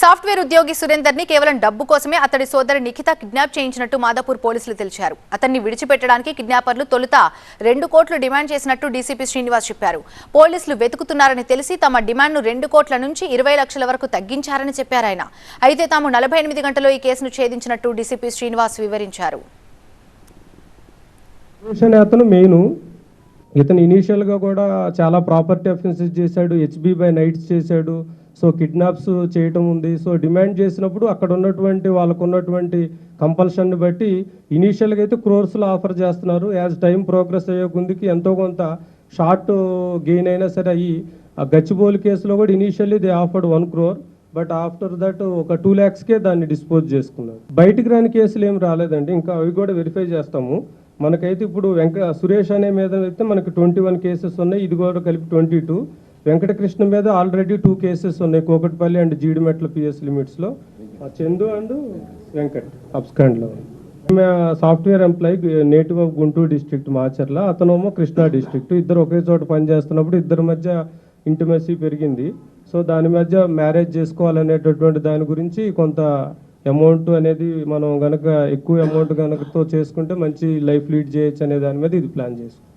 Software ఉద్యోగి సురేందర్ని కేవలం డబ్బు కోసమే అతడి సోదరి నిఖిత కిడ్నాప్ చేయించినట్టు మాదాపూర్ పోలీసులు తెలిపారు. అతన్ని విడిచిపెట్టడానికి కిడ్నాపర్లు తొలుత రెండు కోట్లు డిమాండ్ చేసినట్టు డీసీపీ శ్రీనివాస్ చెప్పారు. పోలీసులు వెతుకుతున్నారని తెలిసి తమ డిమాండ్ను రెండు కోట్ల నుంచి ఇరవై లక్షల వరకు తగ్గించారని చెప్పారు ఆయన. అయితే తాము నలభై ఎనిమిది గంటల్లో ఈ కేసును ఛేదించినట్టు డీసీపీ శ్రీనివాస్ వివరించారు. అతను మెయిన్. ఇతను ఇనీషియల్గా కూడా చాలా ప్రాపర్టీ అఫెన్సెస్ చేశాడు హెచ్బి బై నైట్స్ చేశాడు సో కిడ్నాప్స్ చేయటం ఉంది. సో డిమాండ్ చేసినప్పుడు అక్కడ ఉన్నటువంటి వాళ్ళకు ఉన్నటువంటి కంపల్షన్ని బట్టి ఇనీషియల్గా అయితే క్రోర్స్లో ఆఫర్ చేస్తున్నారు. యాజ్ టైం ప్రోగ్రెస్ అయ్యే ముందుకి ఎంతో కొంత షార్ట్ గెయిన్ అయినా సరే అయ్యి ఆ గచ్చిబౌలి కేసులో కూడా initially they offered one crore. But after that ఒక టూ ల్యాక్స్కే దాన్ని డిస్పోజ్ చేసుకున్నారు. బయటికి రాని కేసులు ఏం రాలేదండి. ఇంకా అవి కూడా వెరిఫై చేస్తాము. మనకైతే ఇప్పుడు వెంక సురేష్ అనే మీద అయితే మనకి ట్వంటీ వన్ కేసెస్ ఉన్నాయి. ఇది కూడా కలిపి ట్వంటీ టూ. వెంకటకృష్ణ మీద ఆల్రెడీ టూ కేసెస్ ఉన్నాయి. కోకట్పల్లి అండ్ జీడిమెట్ల పిఎస్ లిమిట్స్లో ఆ Chandu and Venkat అబ్స్కాండ్లో software employee native of Guntur district Macherla. అతనేమో కృష్ణా డిస్ట్రిక్ట్ ఇద్దరు ఒకే చోట పనిచేస్తున్నప్పుడు ఇద్దరి మధ్య ఇంటిమసీ పెరిగింది. సో దాని మధ్య మ్యారేజ్ చేసుకోవాలనేటటువంటి దాని గురించి కొంత అమౌంట్ అనేది మనం గనక ఎక్కువ అమౌంట్ గనకతో చేసుకుంటే మంచి లైఫ్ లీడ్ చేయొచ్చు అనే దాని మీద ఇది ప్లాన్ చేసుకుంటాం